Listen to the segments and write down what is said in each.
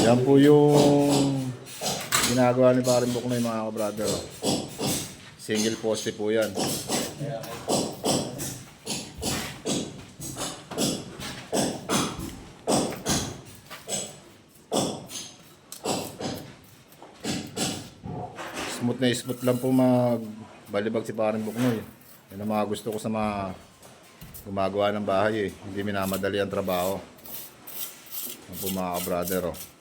Yan po yung ginagawa ni Parin Buknoy mga kabrother. Single poste po yan. Smooth na smooth lang po mag balibag si Parin Buknoy. Yan ang mga gusto ko sa mga gumagawa ng bahay eh. Hindi minamadali ang trabaho. Yan po mga kabrother oh.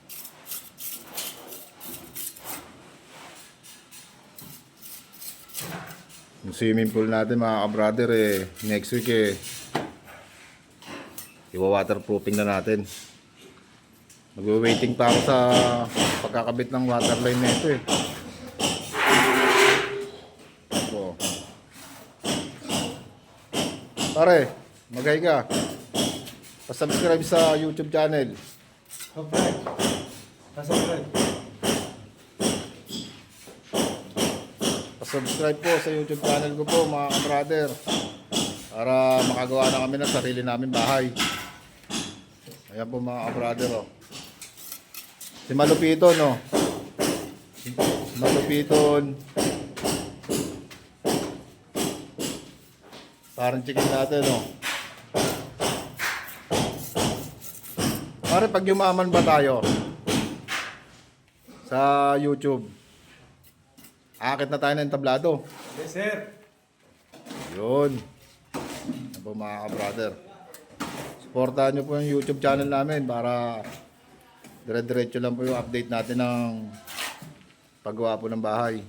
Yung swimming pool natin mga ka-brother eh, next week eh, iwa-waterproofing na natin. Magwe-waiting pa ako sa pagkakabit ng waterline nito eh. Opo. Pare, magay ka. Pa-subscribe sa YouTube channel. Subscribe. Subscribe. Po sa YouTube channel ko po mga ka-brother. Para makagawa na kami ng sarili namin bahay. Ayan po mga ka-brother oh. Si Malupiton. Si Malupiton. Parang chicken natin oh. Pare pag yumaman ba tayo sa YouTube? Akit na tayo ng tablado. Yes, sir. Yun. Yan po mga ka-brother. Supportahan nyo po yung YouTube channel namin para dire-diretso lang po yung update natin ng paggawa po ng bahay.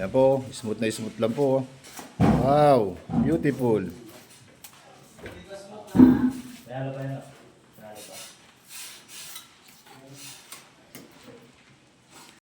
Yan po, smooth na smooth lang po. Wow, beautiful. Kaya pa yun.